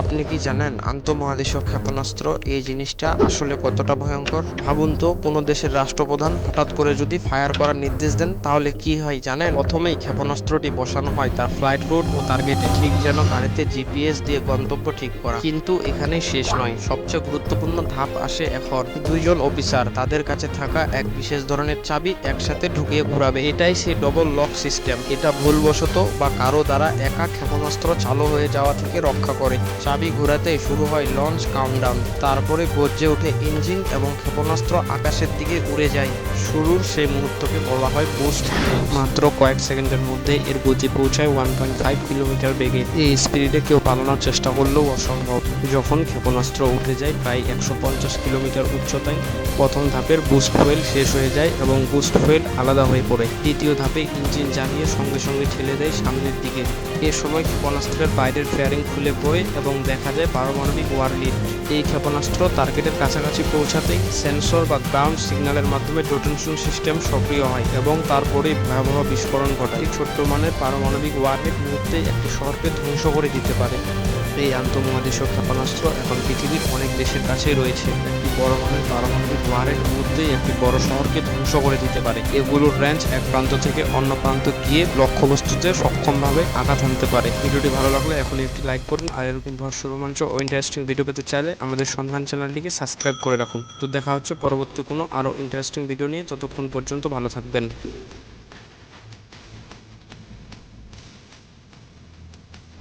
আপনি কি জানেন, আন্তঃমহাদেশীয় ক্ষেপণাস্ত্র এই জিনিসটা আসলে কতটা ভয়ঙ্কর? ভাবুন তো, কোনো দেশের রাষ্ট্রপ্রধান হঠাৎ করে যদি ফায়ার করার নির্দেশ দেন, তাহলে কি হয় জানেন? প্রথমেই ক্ষেপণাস্ত্রটি বসানো হয় তার ফ্লাইট রুট ও টার্গেটে, ঠিক যেন গাড়িতে জিপিএস দিয়ে গন্তব্য ঠিক করা। কিন্তু এখানেই শেষ নয়, সবচেয়ে গুরুত্বপূর্ণ ধাপ আসে এখন। দুইজন অফিসার তাদের কাছে থাকা এক বিশেষ ধরনের চাবি একসাথে ঢুকিয়ে ঘুরাবে। এটাই সেই ডবল লক সিস্টেম এটা ভুলবশত বা কারও দ্বারা একা ক্ষেপণাস্ত্র চালু হয়ে যাওয়া থেকে রক্ষা করে। চাবি ঘোরাতে শুরু হয় লঞ্চ কাউন্টডাউন তারপরে গর্জে ওঠে ইঞ্জিন এবং ক্ষেপণাস্ত্র আকাশের দিকে উড়ে যায়। শুরুর সেই মুহূর্তকে বলা হয় বুস্ট মাত্র কয়েক সেকেন্ডের মধ্যে এর গতি পৌঁছায় ওয়ান পয়েন্ট ফাইভ কিলোমিটার বেগে। এই স্পিডে কেউ পালানোর চেষ্টা করলেও অসম্ভব। যখন ক্ষেপণাস্ত্র উঠে যায় প্রায় একশো পঞ্চাশ কিলোমিটার উচ্চতায়, প্রথম ধাপের বুস্ট ফুয়েল শেষ হয়ে যায় এবং বুস্ট ফুয়েল আলাদা হয়ে পড়ে। দ্বিতীয় ধাপে ইঞ্জিন জ্বালিয়ে সঙ্গে সঙ্গে ঠেলে দেয় সামনের দিকে। এ সময় ক্ষেপণাস্ত্রের বাইরের ফেয়ারিং খুলে পড়ে এবং দেখা যায় পারমাণবিক ওয়ারলিড এই ক্ষেপণাস্ত্র টার্গেটের কাছাকাছি পৌঁছাতেই সেন্সর বা গ্রাউন্ড সিগন্যালের মাধ্যমে ডোটেনশন সিস্টেম সক্রিয় হয় এবং তারপরে ভয়াবহ বিস্ফোরণ ঘটায়। ছোট্ট মানের পারমাণবিক ওয়ারহেড মুহূর্তে একটি শহরকে ধ্বংস করে দিতে পারে। এই আন্তঃমহাদেশীয় ক্ষেপণাস্ত্র এখন পৃথিবীর অনেক দেশের কাছেই রয়েছে। একটি বড় মানের পারমাণবিক ওয়ারের মধ্যেই একটি বড় শহরকে ধ্বংস করে দিতে পারে। এগুলোর রেঞ্জ এক প্রান্ত থেকে অন্য প্রান্ত গিয়ে লক্ষ্যবস্তুতে সক্ষমভাবে আঘাত হানতে পারে। ভিডিওটি ভালো লাগলে এখন একটি লাইক করুন। আর এরকম ভরসা রোমাঞ্চ ও ইন্টারেস্টিং ভিডিও পেতে চাইলে আমাদের সন্ধান চ্যানেলটিকে সাবস্ক্রাইব করে রাখুন। তো দেখা হচ্ছে পরবর্তী কোনো আরও ইন্টারেস্টিং ভিডিও নিয়ে। ততক্ষণ পর্যন্ত ভালো থাকবেন।